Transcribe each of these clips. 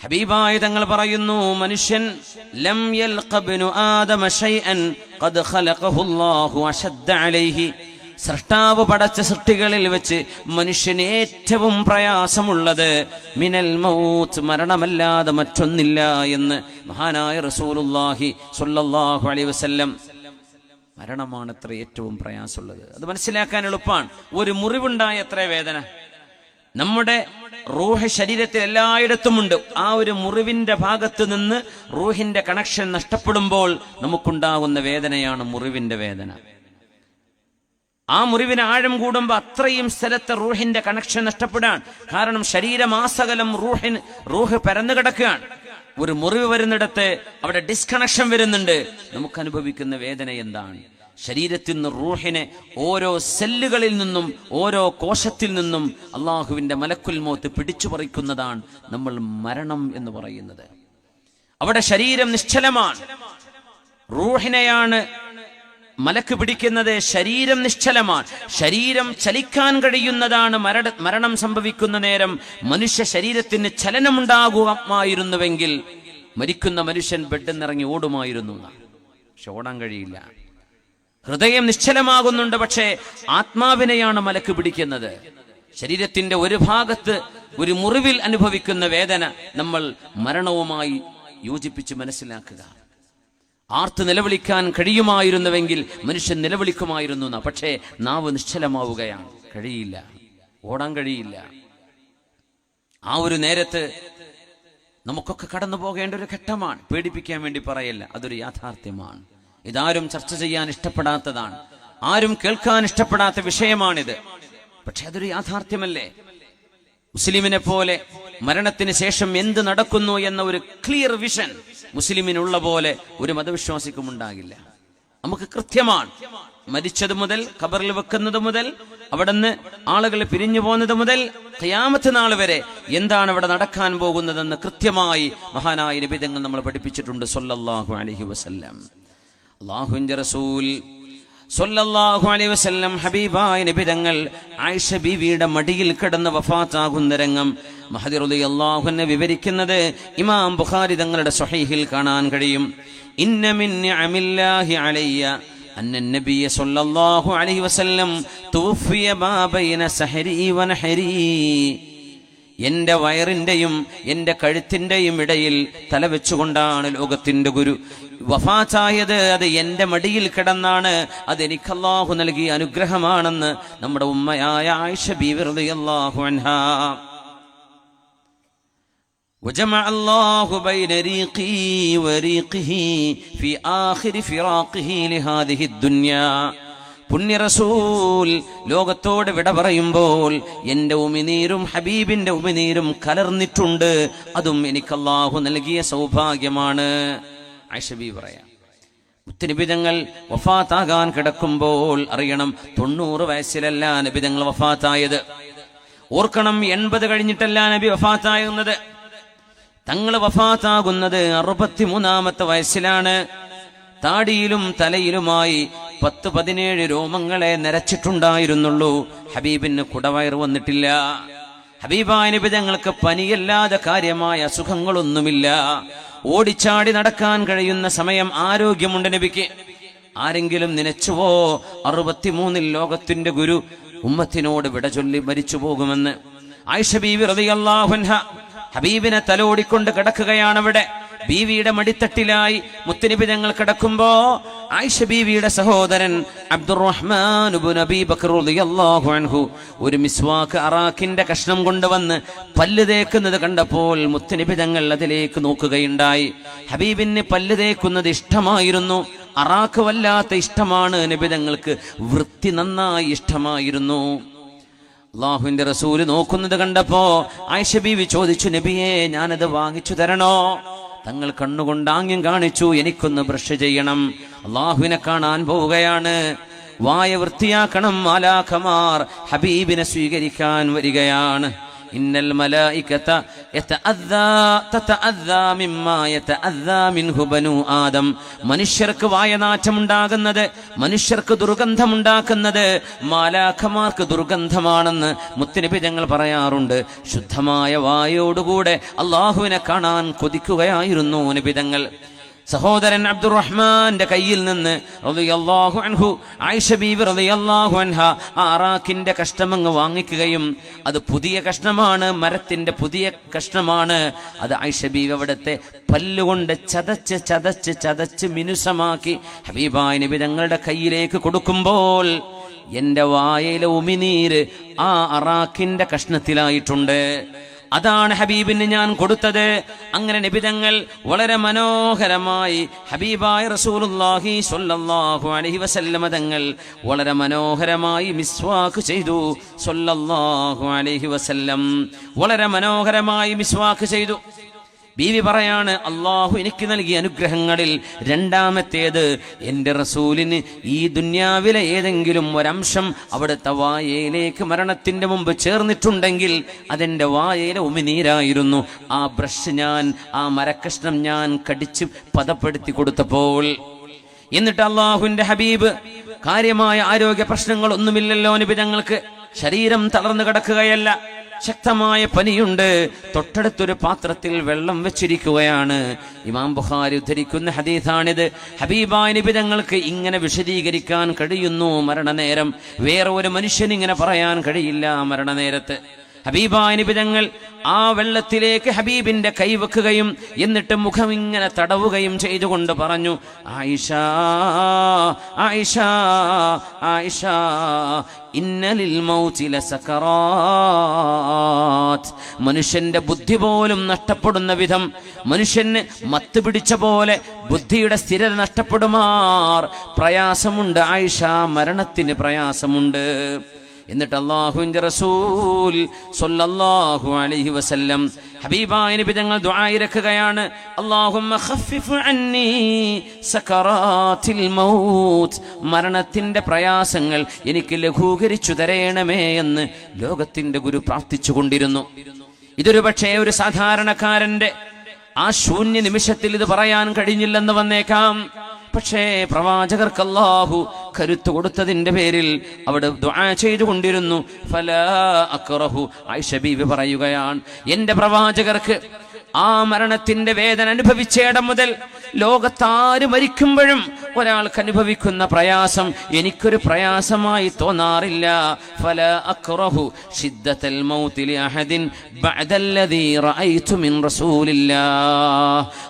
ഹബീബായ തങ്ങൾ പറയുന്നു മനുഷ്യൻ ലം യൽഖബ്നു ആദമ ഖദ് അലൈഹി. സൃഷ്ടാവ് പടച്ച സൃഷ്ടികളിൽ വെച്ച് മനുഷ്യന് ഏറ്റവും പ്രയാസമുള്ളത് മിനൽ മൗത്ത് മരണമല്ലാതെ മറ്റൊന്നില്ല എന്ന് മഹാനായ റസൂലുള്ളാഹി സ്വല്ലല്ലാഹു അലൈഹി വസല്ലം മരണമാണ് അത്ര ഏറ്റവും പ്രയാസമുള്ളത്. അത് മനസ്സിലാക്കാൻ എളുപ്പമാണ് ഒരു മുറിവുണ്ടായ എത്ര വേദന? നമ്മുടെ റൂഹ് ശരീരത്തിൽ എല്ലായിടത്തുമുണ്ട്. ആ ഒരു മുറിവിന്റെ ഭാഗത്ത് നിന്ന് റൂഹിന്റെ കണക്ഷൻ നഷ്ടപ്പെടുമ്പോൾ നമുക്കുണ്ടാകുന്ന വേദനയാണ് മുറിവിന്റെ വേദന. ആ മുറിവിന് ആഴം കൂടുമ്പോൾ അത്രയും സ്ഥലത്തെ റൂഹിന്റെ കണക്ഷൻ നഷ്ടപ്പെടാൻ കാരണം ശരീരമാസകലം റൂഹിന് റൂഹ് പരന്നു കിടക്കുകയാണ്. ഒരു മുറിവ് വരുന്നിടത്ത് അവിടെ ഡിസ്കണക്ഷൻ വരുന്നുണ്ട്. നമുക്ക് അനുഭവിക്കുന്ന വേദന എന്താണ്? ശരീരത്തിൽ നിന്ന് റൂഹിനെ ഓരോ സെല്ലുകളിൽ നിന്നും ഓരോ കോശത്തിൽ നിന്നും അള്ളാഹുവിന്റെ മലക്കുൽ മോത്ത് പിടിച്ചു പറിക്കുന്നതാണ് നമ്മൾ മരണം എന്ന് പറയുന്നത്. അവിടെ ശരീരം നിശ്ചലമാണ്. റൂഹിനെയാണ് മലക്ക് പിടിക്കുന്നത് ശരീരം നിശ്ചലമാണ്. ശരീരം ചലിക്കാൻ കഴിയുന്നതാണ് മരണ സംഭവിക്കുന്ന നേരം മനുഷ്യ ശരീരത്തിന് ചലനമുണ്ടാകുമായിരുന്നുവെങ്കിൽ മരിക്കുന്ന മനുഷ്യൻ ബെഡിൽ നിന്നിറങ്ങി ഓടുമായിരുന്നു. പക്ഷെ ഓടാൻ കഴിയില്ല. ഹൃദയം നിശ്ചലമാകുന്നുണ്ട് പക്ഷേ ആത്മാവിനെയാണ് മലക്ക് പിടിക്കുന്നത്. ശരീരത്തിന്റെ ഒരു ഭാഗത്ത് ഒരു മുറിവിൽ അനുഭവിക്കുന്ന വേദന നമ്മൾ മരണവുമായി യോജിപ്പിച്ച് മനസ്സിലാക്കുക. ആർത്ത് നിലവിളിക്കാൻ കഴിയുമായിരുന്നുവെങ്കിൽ മനുഷ്യൻ നിലവിളിക്കുമായിരുന്നു. പക്ഷേ നാവ് നിശ്ചലമാവുകയാണ്. കഴിയില്ല. ഓടാൻ കഴിയില്ല. ആ ഒരു നേരത്ത് നമുക്കൊക്കെ കടന്നു പോകേണ്ട ഒരു ഘട്ടമാണ്. പേടിപ്പിക്കാൻ വേണ്ടി പറയല്ല. അതൊരു യാഥാർത്ഥ്യമാണ്. ഇതാരും ചർച്ച ചെയ്യാൻ ഇഷ്ടപ്പെടാത്തതാണ്. ആരും കേൾക്കാൻ ഇഷ്ടപ്പെടാത്ത വിഷയമാണിത്. പക്ഷെ അതൊരു യാഥാർത്ഥ്യമല്ലേ? മുസ്ലിമിനെ പോലെ മരണത്തിന് ശേഷം എന്ത് നടക്കുന്നു എന്ന ഒരു ക്ലിയർ വിഷൻ മുസ്ലിമിനുള്ള പോലെ ഒരു മതവിശ്വാസിക്കും ഉണ്ടാകില്ല. നമുക്ക് കൃത്യമാണ്. മരിച്ചത് മുതൽ ഖബറിൽ വെക്കുന്നത് മുതൽ അവിടുന്ന് ആളുകൾ പിരിഞ്ഞു പോകുന്നത് മുതൽ ഖിയാമത്ത് നാൾ വരെ എന്താണ് അവിടെ നടക്കാൻ പോകുന്നതെന്ന് കൃത്യമായി മഹാനായ നിബിധങ്ങൾ നമ്മൾ പഠിപ്പിച്ചിട്ടുണ്ട് സൊല്ലാഹു അലഹി വസല്ലം. അള്ളാഹുവിന്റെ റസൂൽ സല്ലല്ലാഹു അലൈഹി വസല്ലം ഹബീബായ നബിതങ്ങൾ ആയിഷ ബീവിയുടെ മടിയിൽ കിടന്ന് വഫാത്താകുന്ന രംഗം മഹദി റളിയല്ലാഹുവിനെ വിവരിക്കുന്നത് ഇമാം ബുഖാരി തങ്ങളുടെ സ്വഹീഹിൽ കാണാൻ കഴിയും ഇന്ന മിൻ നിഅമില്ലാഹി അലയ്യ أن النبي صلى الله عليه وسلم توفي ما بين سحري ونحري എന്റെ വയറിന്റെയും എന്റെ കഴുത്തിന്റെയും ഇടയിൽ തലവെച്ചുകൊണ്ടാണ് ലോകത്തിന്റെ ഗുരു വഫാത്തായത് അത് എന്റെ മടിയിൽ കിടന്നാണ് അത് എനിക്ക് അള്ളാഹു നൽകിയ അനുഗ്രഹമാണെന്ന് നമ്മുടെ ഉമ്മയായ ആയിഷ ബീവി അള്ളാഹു അൻഹ وجمع الله بين ريقي وريقه في آخر فراقه لهذه الدنيا പുണ്യ റസൂൽ ലോകത്തോട് വിട പറയുമ്പോൾ എന്റെ ഉമിനീരും ഹബീബിന്റെ ഉമിനീരും കലർന്നിട്ടുണ്ട്. അതും എനിക്ക് അള്ളാഹു നൽകിയ സൗഭാഗ്യമാണ്. ആയിഷബി പറയാം. മുത്തനിബിതങ്ങൾ വഫാത്താകാൻ കിടക്കുമ്പോൾ അറിയണം തൊണ്ണൂറ് വയസ്സിലല്ല നബിതങ്ങൾ വഫാത്തായത്. ഓർക്കണം എൺപത് കഴിഞ്ഞിട്ടല്ല നബി വഫാത്താകുന്നത്. തങ്ങൾ വഫാത്താകുന്നത് അറുപത്തിമൂന്നാമത്തെ വയസ്സിലാണ്. താടിയിലും തലയിലുമായി പത്ത് പതിനേഴ് രോമങ്ങളെ നിരച്ചിട്ടുണ്ടായിരുന്നുള്ളൂ. ഹബീബിന് കുടവയർ വന്നിട്ടില്ല. ഹബീബായ നബി തങ്ങൾക്ക് പനിയല്ലാതെ കാര്യമായ അസുഖങ്ങളൊന്നുമില്ല. ഓടിച്ചാടി നടക്കാൻ കഴിയുന്ന സമയം ആരോഗ്യമുണ്ട് നബിക്ക്. ആരെങ്കിലും നനച്ചുവോ? അറുപത്തിമൂന്നിൽ ലോകത്തിന്റെ ഗുരു ഉമ്മത്തിനോട് വിട ചൊല്ലി മരിച്ചു പോകുമെന്ന്. ആയിഷ ബീവി റളിയല്ലാഹുൻഹ ഹബീബിനെ തലോടിക്കൊണ്ട് കിടക്കുകയാണ് അവിടെ. ബീവിയുടെ മടിത്തട്ടിലായി മുത്തനബി ഞങ്ങൾ കിടക്കുമ്പോ ആയിഷ ബീവിയുടെ സഹോദരൻ അബ്ദുറഹ്മാൻ ഒരു മിസ്വാക്ക് അറാഖിന്റെ കഷ്ണം കൊണ്ടുവന്ന് പല്ല് തേക്കുന്നത് കണ്ടപ്പോൾ മുത്തനബി ഞങ്ങൾ അതിലേക്ക് നോക്കുകയുണ്ടായി. ഹബീബിന് പല്ല് തേക്കുന്നത് ഇഷ്ടമായിരുന്നു. അറാഖ് വല്ലാത്ത ഇഷ്ടമാണ്. നബി തങ്ങൾക്ക് വൃത്തി നന്നായി ഇഷ്ടമായിരുന്നു. അള്ളാഹുവിന്റെ റസൂൽ നോക്കുന്നത് കണ്ടപ്പോ ആയിഷ ബീവി ചോദിച്ചു നബിയെ ഞാനത് വാങ്ങിച്ചു തരണോ? തങ്ങൾ കണ്ണുകൊണ്ട് ആംഗ്യം കാണിച്ചു എനിക്കൊന്ന് ബ്രഷ് ചെയ്യണം. അള്ളാഹുവിനെ കാണാൻ പോവുകയാണ്. വായ വൃത്തിയാക്കണം മാലാഖമാർ ഹബീബിനെ സ്വീകരിക്കാൻ വരികയാണ്. ഇന്നൽ മലായികത യതഅദ്ദാ തതഅദ്ദാ മിമ്മാ യതഅദ്ദാ മിൻഹു ബനു ആദം. മനുഷ്യർക്ക് വായനാറ്റമുണ്ടാകുന്നത് മനുഷ്യർക്ക് ദുർഗന്ധമുണ്ടാക്കുന്നത് മാലാഖമാർക്ക് ദുർഗന്ധമാണെന്ന് മുത്തനബി ഞങ്ങൾ പറയാറുണ്ട്. ശുദ്ധമായ വായോടുകൂടെ അള്ളാഹുവിനെ കാണാൻ കൊതിക്കുകയായിരുന്നു നബിതങ്ങൾ സഹോദരൻ അബ്ദുറഹ്മാന്റെ കയ്യിൽ നിന്ന് റളിയല്ലാഹു അൻഹു ആയിഷ റളിയല്ലാഹു അൻഹ വാങ്ങിക്കുകയും അത് പുതിയ കഷ്ണമാണ് മരത്തിന്റെ പുതിയ കഷ്ണമാണ്. അത് ആയിഷ അവിടുത്തെ പല്ലുകൊണ്ട് ചതച്ച് ചതച്ച് ചതച്ച് മിനുസമാക്കി ഹബീബായ നബി തങ്ങളുടെ കയ്യിലേക്ക് കൊടുക്കുമ്പോൾ എന്റെ വായയിലെ ഉമിനീര് ആ അറാഖിന്റെ കഷ്ണത്തിലായിട്ടുണ്ട്. അതാണ് ഹബീബിന് ഞാൻ കൊടുത്തത്. അങ്ങനെ നിബിതങ്ങൾ വളരെ മനോഹരമായി ഹബീബായ റസൂലുല്ലാഹി സ്വല്ലല്ലാഹു അലൈഹി വസല്ലമ തങ്ങൾ വളരെ മനോഹരമായി മിസ്വാക്ക് ചെയ്തു. സ്വല്ലല്ലാഹു അലൈഹി വസല്ലം വളരെ മനോഹരമായി മിസ്വാക്ക് ചെയ്തു. ബീവി പറയാണ് അള്ളാഹു എനിക്ക് നൽകിയ അനുഗ്രഹങ്ങളിൽ രണ്ടാമത്തേത് എന്റെ റസൂലിന് ഈ ദുന്യാവിലെ ഏതെങ്കിലും ഒരംശം അവിടുത്തെ വായയിലേക്ക് മരണത്തിന്റെ മുമ്പ് ചേർന്നിട്ടുണ്ടെങ്കിൽ അതെന്റെ വായയിലെ ഉമിനീരായിരുന്നു. ആ ബ്രഷ് ഞാൻ ആ മരക്കഷ്ണം ഞാൻ കടിച്ച് പദപ്പെടുത്തി കൊടുത്തപ്പോൾ എന്നിട്ട് അള്ളാഹുവിന്റെ ഹബീബ് കാര്യമായ ആരോഗ്യ പ്രശ്നങ്ങളൊന്നുമില്ലല്ലോ നിബിതങ്ങൾക്ക് ശരീരം തളർന്നു കിടക്കുകയല്ല. ശക്തമായ പനിയുണ്ട്. തൊട്ടടുത്തൊരു പാത്രത്തിൽ വെള്ളം വെച്ചിരിക്കുകയാണ്. ഇമാം ബുഖാരി ഉദ്ധരിക്കുന്ന ഹദീസാണിത്. ഹബീബായ നിബിതങ്ങൾക്ക് ഇങ്ങനെ വിശദീകരിക്കാൻ കഴിയുന്നു മരണനേരം. വേറെ ഒരു മനുഷ്യൻ ഇങ്ങനെ പറയാൻ കഴിയില്ല മരണനേരത്ത്. ഹബീബായ നിബിതങ്ങൾ ആ വെള്ളത്തിലേക്ക് ഹബീബിന്റെ കൈവെക്കുകയും എന്നിട്ട് മുഖം ഇങ്ങനെ തടവുകയും ചെയ്തുകൊണ്ട് പറഞ്ഞു ആയിഷ ആയിഷ ആയിഷ ഇന്നലിൽ മൗചില സക്കറാത്ത്. മനുഷ്യന്റെ ബുദ്ധി പോലും നഷ്ടപ്പെടുന്ന വിധം മനുഷ്യന് മത്ത് പിടിച്ച പോലെ ബുദ്ധിയുടെ സ്ഥിരത നഷ്ടപ്പെടുമാർ. പ്രയാസമുണ്ട് ആയിഷ മരണത്തിന് പ്രയാസമുണ്ട്. എന്നിട്ട് അള്ളാഹുവിന്റെ റസൂൽ സല്ലല്ലാഹു അലൈഹി വസല്ലം ഹബീബായ നബി സകറാത്തിൽ മൗത്ത്. മരണത്തിന്റെ പ്രയാസങ്ങൾ എനിക്ക് ലഘൂകരിച്ചു തരേണമേ എന്ന് ലോകത്തിന്റെ ഗുരു പ്രാർത്ഥിച്ചു കൊണ്ടിരുന്നു ഇതൊരു പക്ഷേ ഒരു സാധാരണക്കാരന്റെ ആ ശൂന്യ നിമിഷത്തിൽ ഇത് പറയാൻ കഴിഞ്ഞില്ലെന്ന് വന്നേക്കാം. പക്ഷേ പ്രവാചകർക്ക് അല്ലാഹു കരുത്ത് കൊടുത്തതിന്റെ പേരിൽ അവിടെ ദുആ ചെയ്തുകൊണ്ടിരുന്നു. ഫലാ അക്റഹു ആയിഷ പറയുകയാണ് എന്റെ പ്രവാചകർക്ക് ആ മരണത്തിന്റെ വേദന അനുഭവിച്ചേടം മുതൽ ലോകത്താര് മരിക്കുമ്പോഴും ഒരാൾക്ക് അനുഭവിക്കുന്ന പ്രയാസം എനിക്കൊരു പ്രയാസമായി തോന്നാറില്ല. ഫല അക്റഹു ഷിദ്ദത്തൽ മൗതി ലിഅഹദിൻ ബഅദല്ലദീ മിൻ റസൂലില്ലാ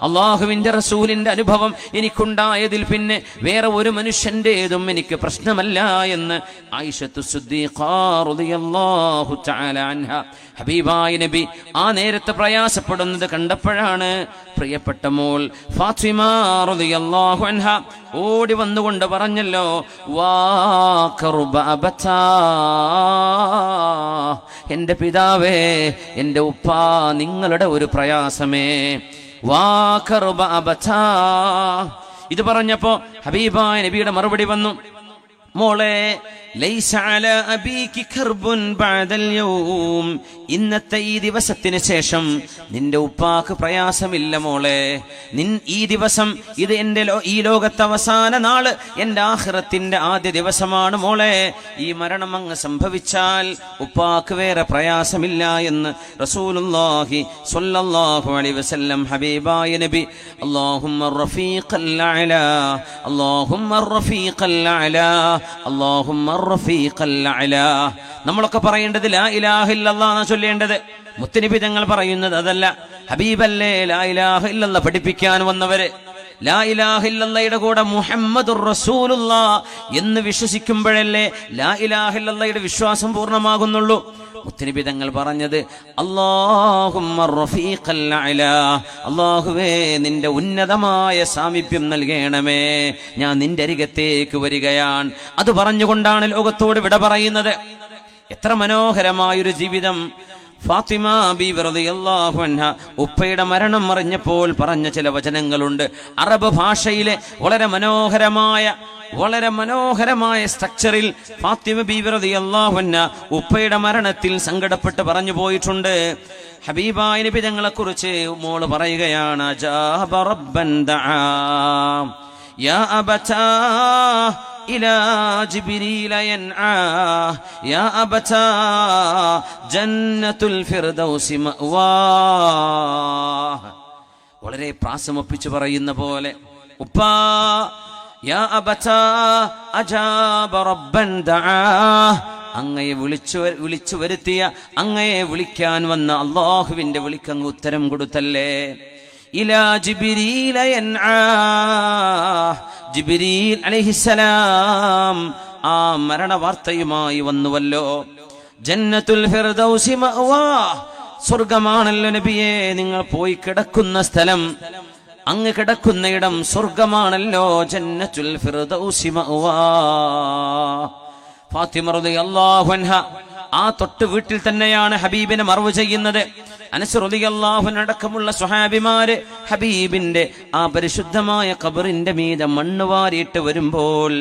അല്ലാഹുവിന്റെ റസൂലിന്റെ അനുഭവം എനിക്കുണ്ടായതിൽ പിന്നെ വേറെ ഒരു മനുഷ്യന്റേതും എനിക്ക് പ്രശ്നമല്ല എന്ന് ആയിഷത്തു റളിയല്ലാഹു തആല അൻഹ. ഹബീബായ നബി ആ നേരത്തെ പ്രയാസപ്പെടുന്നത് കണ്ടപ്പോഴാണ് പ്രിയപ്പെട്ട മോൾ അൻഹ. ഓടി വന്നുകൊണ്ട് പറഞ്ഞല്ലോ എന്റെ പിതാവേ എന്റെ ഉപ്പ നിങ്ങളുടെ ഒരു പ്രയാസമേ. വാ ഇത് പറഞ്ഞപ്പോ ഹബീബായ നബിയുടെ മറുപടി വന്നു. മോളെ ഇന്നത്തെ ഈ ദിവസത്തിന് ശേഷം നിന്റെ ഉപ്പാക്ക് പ്രയാസമില്ല മോളെ. നിൻ ഈ ദിവസം ഇത് എന്റെ ഈ ലോകത്തെ അവസാന നാൾ എന്റെ ആഹ്റത്തിന്റെ ആദ്യ ദിവസമാണ് മോളെ. ഈ മരണം അങ്ങ് സംഭവിച്ചാൽ ഉപ്പാക്ക് വേറെ പ്രയാസമില്ല എന്ന് റസൂലുള്ളാഹി സ്വല്ലല്ലാഹു അലൈഹി വസല്ലം ഹബീബായ നബി അല്ലാഹുമ്മ റഫീഖൽ അലാ അല്ലാഹുമ്മ റഫീഖൽ അലാ നമ്മളൊക്കെ പറയേണ്ടത് ലാ ഇലാഹ ഇല്ലല്ലാഹ് എന്നാ ചൊല്ലേണ്ടത്. മുത്തനബി തങ്ങൾ പറയുന്നത് അതല്ല ഹബീബല്ലേ ലാ ഇലാഹ ഇല്ലല്ലാഹ് പഠിപ്പിക്കാൻ വന്നവര്. ലാ ഇലാഹ ഇല്ലല്ലയുടെ കൂടെ മുഹമ്മദുർ റസൂലുള്ള എന്ന് വിശ്വസിക്കുമ്പോഴല്ലേ ലാ ഇലാഹ ഇല്ലല്ലയുടെ വിശ്വാസം പൂർണമാകുന്നുള്ളൂ. മുത്തനബി തങ്ങൾ പറഞ്ഞത് അള്ളാഹുവേ നിന്റെ ഉന്നതമായ സാമീപ്യം നൽകണമേ. ഞാൻ നിന്റെ അരികത്തേക്ക് വരികയാണ്. അത് പറഞ്ഞുകൊണ്ടാണ് ലോകത്തോട് വിട പറയുന്നത്. എത്ര മനോഹരമായൊരു ജീവിതം. ഫാത്തിമ ബി അൻഹ ഉപ്പയുടെ മരണം അറിഞ്ഞപ്പോൾ പറഞ്ഞ ചില വചനങ്ങളുണ്ട്. അറബ് ഭാഷയിലെ വളരെ മനോഹരമായ വളരെ മനോഹരമായ സ്ട്രക്ചറിൽ ഫാത്തിമ ബീവറതി അള്ളാഹുന്ന ഉപ്പയുടെ മരണത്തിൽ സങ്കടപ്പെട്ട് പറഞ്ഞു പോയിട്ടുണ്ട്. ഹബീബായ നബി തങ്ങളെ കുറിച്ച് മോൾ പറയുകയാണ് അജാബ റബ്ബൻ ദആ യാ അബതാ إلى جبريل ينعاه يا أبتا جنة الفردوس مأواه വളരെ പ്രാസമൊപ്പിച്ച് പറയുന്ന പോലെ ഉപ്പാ യാ അബതാ അജാബ റബ്ബൻ ദആ അങ്ങയെ വിളിച്ചു വ- വിളിച്ചു വരുത്തിയ അങ്ങയെ വിളിക്കാൻ വന്ന അള്ളാഹുവിന്റെ വിളിക്കങ്ങ് ഉത്തരം കൊടുത്തല്ലേ ഇലാ ജിബിരീല യൻആ ജിബിരീൽ അലൈഹിസ്സലാം ആ മരണ വാർത്തയുമായി വന്നുവല്ലോ. ജന്നത്തുൽ സ്വർഗമാണല്ലോ നബിയെ നിങ്ങൾ പോയി കിടക്കുന്ന സ്ഥലം. അങ്ങ് കിടക്കുന്ന ഇടം സ്വർഗമാണല്ലോ ജന്നത്തുൽ ഫിർദൗസി മഅവാ. ഫാത്തിമ അൻഹ ആ തൊട്ട് വീട്ടിൽ തന്നെയാണ് ഹബീബിനെ മറവ് ചെയ്യുന്നത്. അനസ് റളിയല്ലാഹു അൻഹു അടക്കമുള്ള സ്വഹാബിമാര് ഹബീബിന്റെ ആ പരിശുദ്ധമായ കബറിന്റെ മീതെ മണ്ണ് വാരിയിട്ട് വരുമ്പോൾ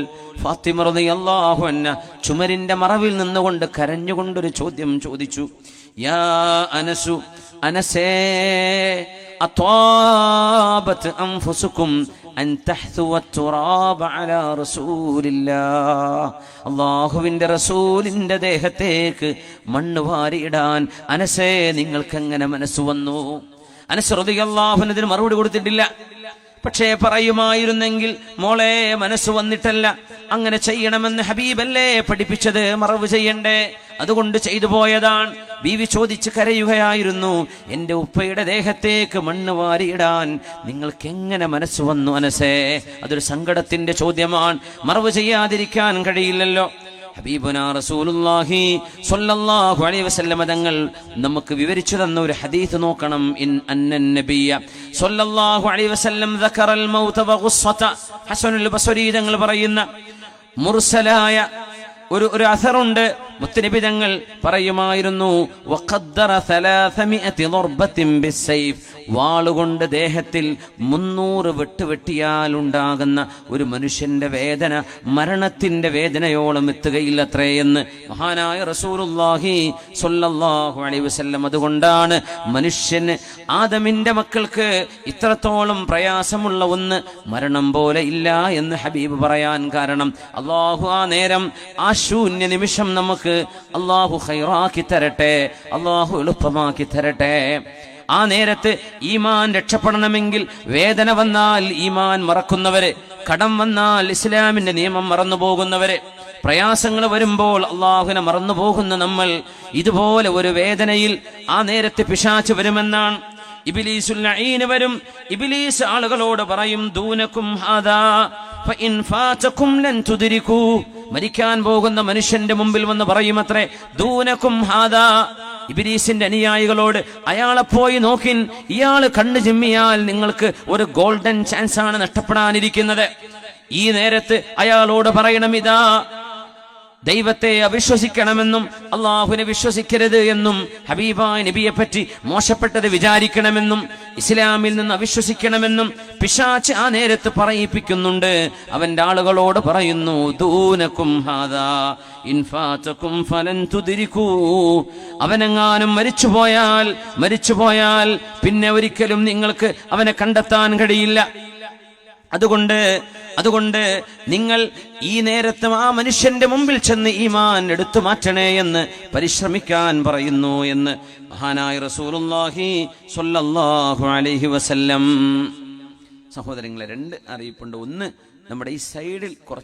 ഫാത്തിമ റളിയല്ലാഹു അൻഹ ചുമരിന്റെ മറവിൽ നിന്നുകൊണ്ട് കരഞ്ഞുകൊണ്ടൊരു ചോദ്യം ചോദിച്ചു. യാ അനസു അനസേ അത്വാബത്ത് അൻഫുസുക്കും അള്ളാഹുവിന്റെ റസൂലിന്റെ ദേഹത്തേക്ക് മണ്ണ് വാരിയിടാൻ അനസേ നിങ്ങൾക്കെങ്ങനെ മനസ്സ് വന്നു? അള്ളാഹുനതിന് മറുപടി കൊടുത്തിട്ടില്ല. പക്ഷേ പറയുമായിരുന്നെങ്കിൽ മോളെ മനസ്സ് വന്നിട്ടല്ല. അങ്ങനെ ചെയ്യണമെന്ന് ഹബീബല്ലേ പഠിപ്പിച്ചത് മറവ് ചെയ്യണ്ടേ? അതുകൊണ്ട് ചെയ്തു പോയതാണ്. ബീവി ചോദിച്ച് കരയുകയായിരുന്നു എന്റെ ഉപ്പയുടെ ദേഹത്തേക്ക് മണ്ണ് വാരിയിടാൻ നിങ്ങൾക്ക് എങ്ങനെ മനസ്സ് വന്നു മനസ്സേ അതൊരു സങ്കടത്തിന്റെ ചോദ്യമാണ്. മറവ് ചെയ്യാതിരിക്കാൻ കഴിയില്ലല്ലോ. ഹബീബുന റസൂലുള്ളാഹി സ്വല്ലല്ലാഹു അലൈഹി വസല്ലമ തങ്ങൾ നമുക്ക് വിവരിച്ചു തന്ന ഒരു ഹദീസ് നോക്കണം. ഇൻ അന്നൻ നബിയ സ്വല്ലല്ലാഹു അലൈഹി വസല്ലം ദക്കറൽ മൗത വഗുസ്സത ഹസനുൽ ബസരി തങ്ങൾ പറയുന്ന മുർസലായ ഒരു ഒരു അസറുണ്ട്. മുത്തനബി തങ്ങൾ പറയുമായിരുന്നു വാളുകൊണ്ട് ദേഹത്തിൽ മുന്നൂറ് വെട്ടുവെട്ടിയാൽ ഉണ്ടാകുന്ന ഒരു മനുഷ്യന്റെ വേദന മരണത്തിന്റെ വേദനയോളം എത്തുകയില്ലത്രേ എന്ന് മഹാനായ റസൂലുള്ളാഹി സൊല്ലാഹു അലൈ വസ്ല്ലം അതുകൊണ്ടാണ് മനുഷ്യന് ആദമിന്റെ മക്കൾക്ക് ഇത്രത്തോളം പ്രയാസമുള്ള ഒന്ന് മരണം പോലെ ഇല്ല എന്ന് ഹബീബ് പറയാൻ കാരണം. അള്ളാഹു ആ നേരം ആ ശൂന്യ നിമിഷം നമുക്ക് അള്ളാഹു ഹൈറാക്കി തരട്ടെ അള്ളാഹു എളുപ്പമാക്കി തരട്ടെ. ആ നേരത്ത് ഈമാൻ രക്ഷപ്പെടണമെങ്കിൽ വേദന വന്നാൽ ഈമാൻ മറക്കുന്നവരെ കടം വന്നാൽ ഇസ്ലാമിന്റെ നിയമം മറന്നു പോകുന്നവര് പ്രയാസങ്ങൾ വരുമ്പോൾ അള്ളാഹുവിനെ മറന്നു പോകുന്ന നമ്മൾ ഇതുപോലെ ഒരു വേദനയിൽ ആ നേരത്തെ പിശാച്ച് വരുമെന്നാണ്. ഇബിലീസുൽ വരും ഇബിലീസ് ആളുകളോട് പറയും ദൂനക്കും ഹാദാ മരിക്കാൻ പോകുന്ന മനുഷ്യന്റെ മുമ്പിൽ വന്ന് പറയുമത്രേ ദൂനക്കും ഹാദാ. ഇബിലീസിന്റെ അനുയായികളോട് അയാളെ പോയി നോക്കിൻ. ഇയാൾ കണ്ണു ചിമ്മിയാൽ നിങ്ങൾക്ക് ഒരു ഗോൾഡൻ ചാൻസ് ആണ് നഷ്ടപ്പെടാനിരിക്കുന്നത്. ഈ നേരത്ത് അയാളോട് പറയണം ഇതാ ദൈവത്തെ അവിശ്വസിക്കണമെന്നും അള്ളാഹുവിനെ വിശ്വസിക്കരുത് എന്നും ഹബീബായ നബിയെ പറ്റി മോശപ്പെട്ടത് വിചാരിക്കണമെന്നും ഇസ്ലാമിൽ നിന്ന് അവിശ്വസിക്കണമെന്നും പിശാച്ച് ആ നേരത്ത് പറയിപ്പിക്കുന്നുണ്ട്. അവന്റെ ആളുകളോട് പറയുന്നു ദൂനക്കും ഹാദാ ഇൻഫാതക്കും ഫലൻ അവനെങ്ങാനും മരിച്ചുപോയാൽ മരിച്ചുപോയാൽ പിന്നെ ഒരിക്കലും നിങ്ങൾക്ക് അവനെ കണ്ടെത്താൻ കഴിയില്ല. അതുകൊണ്ട് അതുകൊണ്ട് നിങ്ങൾ ഈ നേരത്തും ആ മനുഷ്യന്റെ മുമ്പിൽ ചെന്ന് ഈമാൻ എടുത്തു മാറ്റണേ എന്ന് പരിശ്രമിക്കാൻ പറയുന്നു എന്ന് മഹാനായ റസൂലുല്ലാഹി സ്വല്ലല്ലാഹു അലൈഹി വസല്ലം. സഹോദരങ്ങളെ രണ്ട് അറിയിപ്പുണ്ട്. ഒന്ന് നമ്മുടെ ഈ സൈഡിൽ കുറച്ച്